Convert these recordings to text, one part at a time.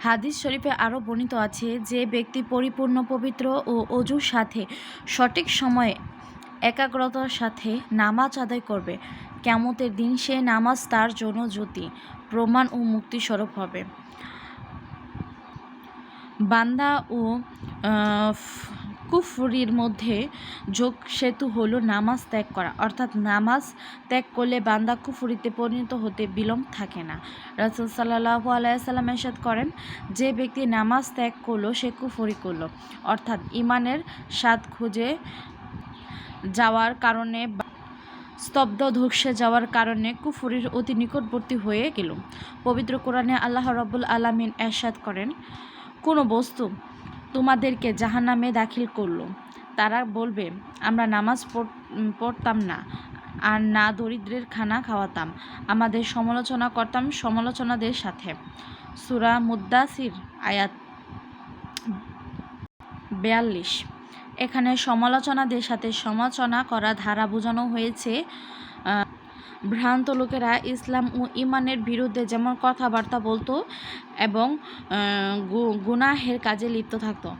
হাদিস শরীফে আরও বর্ণিত আছে যে ব্যক্তি পরিপূর্ণ, পবিত্র ও অজুর সাথে, সঠিক সময়ে একাগ্রতার সাথে নামাজ আদায় করবে। কেমতের দিন সে নামাজ তার জন্য জ্যোতি, প্রমাণ ও মুক্তিস্বরূপ হবে। বান্দা ও কুফরির মধ্যে যোগ সেতু হলো নামাজ ত্যাগ করা। অর্থাৎ নামাজ ত্যাগ করলে বান্দা কুফরিতে পরিণত হতে বিলম্ব থাকে না। রাসুল সাল্লাহ আলাইসাল্লাম এরশাদ করেন, যে ব্যক্তি নামাজ ত্যাগ করল, সে কুফরি করল। অর্থাৎ ইমানের স্বাদ খুঁজে যাওয়ার কারণে স্তব্ধ ধসে যাওয়ার কারণে কুফুরির অতি নিকটবর্তী হয়ে গেল। পবিত্র কোরআনে আল্লাহ রব্বুল আলামিন এরশাদ করেন, কোনো বস্তু তোমাদেরকে জাহান্নামে দাখিল করল। তারা বলবে, আমরা নামাজ পড়- পড়তাম না, আর না দরিদ্রের খানা খাওয়াতাম। আমাদের সমালোচনা করতাম সমালোচনাদের সাথে। সুরা মুদ্দাসির আয়াত বেয়াল্লিশ। এখানে সমালোচনাদের সাথে সমালোচনা করা ধারা বোঝানো হয়েছে ভ্রান্ত লোকেরা ইসলাম ও ইমানের বিরুদ্ধে যেমন কথাবার্তা বলতো এবং গুনাহের কাজে লিপ্ত থাকতো,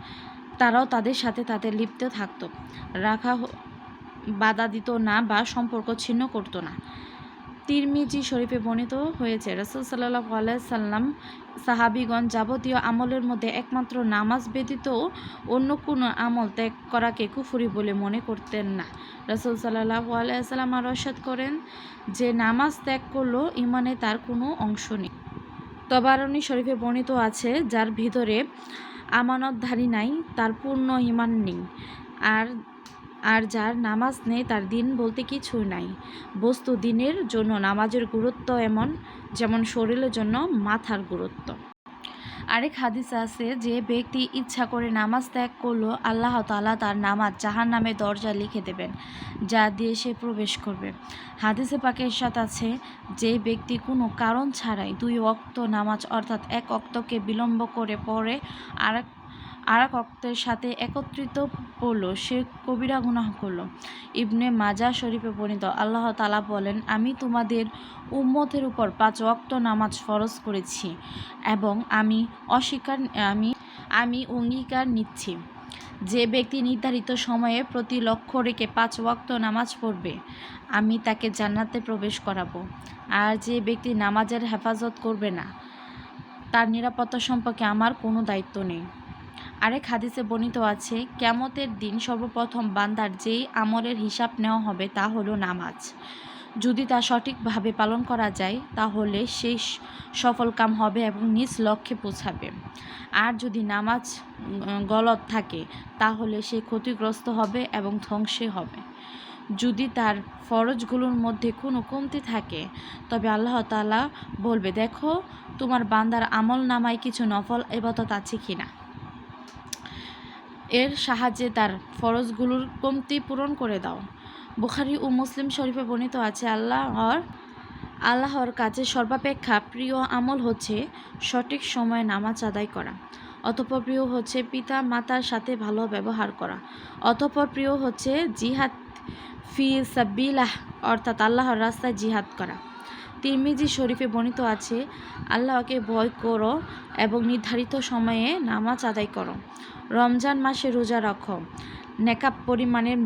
তারাও তাদের সাথে তাদের লিপ্ত থাকতো। রাখা বাধা দিত না বা সম্পর্ক ছিন্ন করতো না। তিরমিজি শরীফে বর্ণিত হয়েছে, রসুল সাল্লাহ সাল্লাম সাহাবিগণ যাবতীয় আমলের মধ্যে একমাত্র নামাজ ব্যতীত অন্য কোনো আমল ত্যাগ করাকে কুফুরি বলে মনে করতেন না। রসুল সাল্লাহ আলাইসাল্লাম আর করেন, যে নামাজ ত্যাগ করল ইমানে তার কোনো অংশ নেই। তবারণী শরীফে বর্ণিত আছে, যার ভিতরে আমানতধারী নাই, তার পূর্ণ ইমান নেই। আর আর যার নামাজ নেই, তার দিন বলতে কিছু নাই। বস্তু দিনের জন্য নামাজের গুরুত্ব এমন, যেমন শরীরের জন্য মাথার গুরুত্ব। আরেক হাদিস আছে, যে ব্যক্তি ইচ্ছা করে নামাজ ত্যাগ করল, আল্লাহ তালা তার নামাজ জাহান নামে দরজা লিখে দেবেন, যা দিয়ে সে প্রবেশ করবে। হাদিসে পাকের সাথে আছে, যে ব্যক্তি কোনো কারণ ছাড়াই দুই অক্ত নামাজ, অর্থাৎ এক অক্তকে বিলম্ব করে পরে আর এক অক্তের সাথে একত্রিত পড়ল সে কবিরা গুনাহ করল। ইবনে মাজা শরীফে বর্ণিত, আল্লাহ তালা বলেন, আমি তোমাদের উম্মতের উপর পাঁচ ওয়াক্ত নামাজ ফরজ করেছি এবং আমি অস্বীকার, আমি আমি অঙ্গীকার নিচ্ছি। যে ব্যক্তি নির্ধারিত সময়ে প্রতি লক্ষ্য রেখে পাঁচ ওয়াক্ত নামাজ পড়বে, আমি তাকে জান্নাতে প্রবেশ করাবো। আর যে ব্যক্তি নামাজের হেফাজত করবে না, তার নিরাপত্তা সম্পর্কে আমার কোনো দায়িত্ব নেই। আরেক হাদিসে বর্ণিত আছে কেমতের দিন সর্বপ্রথম বান্দার যেই আমলের হিসাব নেওয়া হবে তা হলো নামাজ। যদি তা সঠিকভাবে পালন করা যায়, তাহলে সেই সফল কাম হবে এবং নিজ লক্ষ্যে পৌঁছাবে। আর যদি নামাজ গলত থাকে, তাহলে সে ক্ষতিগ্রস্ত হবে এবং ধ্বংসে হবে। যদি তার ফরজগুলোর মধ্যে কোনো কমতি থাকে, তবে আল্লাহ তাআলা বলবে, দেখো, তোমার বান্দার আমল নামায় কিছু নফল এবাদত আছে কিনা? এর সাহায্যে তার ফরজগুলোর কমতি পূরণ করে দাও। বুখারি ও মুসলিম শরীফে বর্ণিত আছে, আল্লাহর আল্লাহর কাছে সর্বাপেক্ষা প্রিয় আমল হচ্ছে সঠিক সময়ে নামাজ আদায় করা। অতঃপর প্রিয় হচ্ছে পিতা মাতার সাথে ভালো ব্যবহার করা। অতঃপর প্রিয় হচ্ছে জিহাদ ফি সাবিলাহ, অর্থাৎ আল্লাহর রাস্তায় জিহাদ করা। তিরমিজি শরীফে বর্ণিত আছে, আল্লাহকে ভয় করো এবং নির্ধারিত সময়ে নামাজ আদায় করো। রমজান মাসে রোজা রাখো। নেকাব পরিমাণের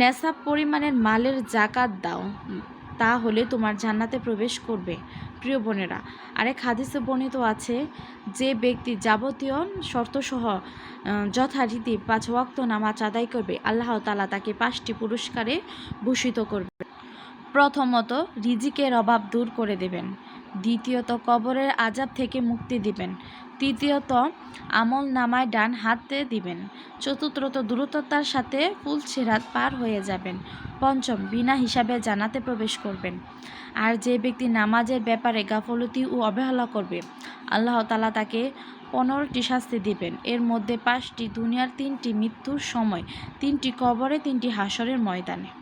নেশাব পরিমাণের মালের জাকাত দাও। তাহলে তোমার জান্নাতে প্রবেশ করবে। প্রিয় বোনেরা, আরেক হাদিসে বর্ণিত আছে, যে ব্যক্তি যাবতীয় শর্তসহ যথারীতি পাঁচ ওয়াক্ত নামাজ আদায় করবে, আল্লাহ তালা তাকে পাঁচটি পুরস্কারে ভূষিত করবে প্রথমত, রিজিকের অভাব দূর করে দেবেন। দ্বিতীয়ত কবরের আজাব থেকে মুক্তি দিবেন। তৃতীয়ত আমল নামায় ডান হাতে দিবেন। চতুর্থত দ্রুততার সাথে ফুল ছেড়াত পার হয়ে যাবেন। পঞ্চম, বিনা হিসাবে জানাতে প্রবেশ করবেন। আর যে ব্যক্তি নামাজের ব্যাপারে গাফলতি ও অবহেলা করবে, আল্লাহ তালা তাকে পনেরোটি শাস্তি দিবেন। এর মধ্যে পাঁচটি দুনিয়ার তিনটি মৃত্যুর সময়, তিনটি কবরে, তিনটি হাসরের ময়দানে।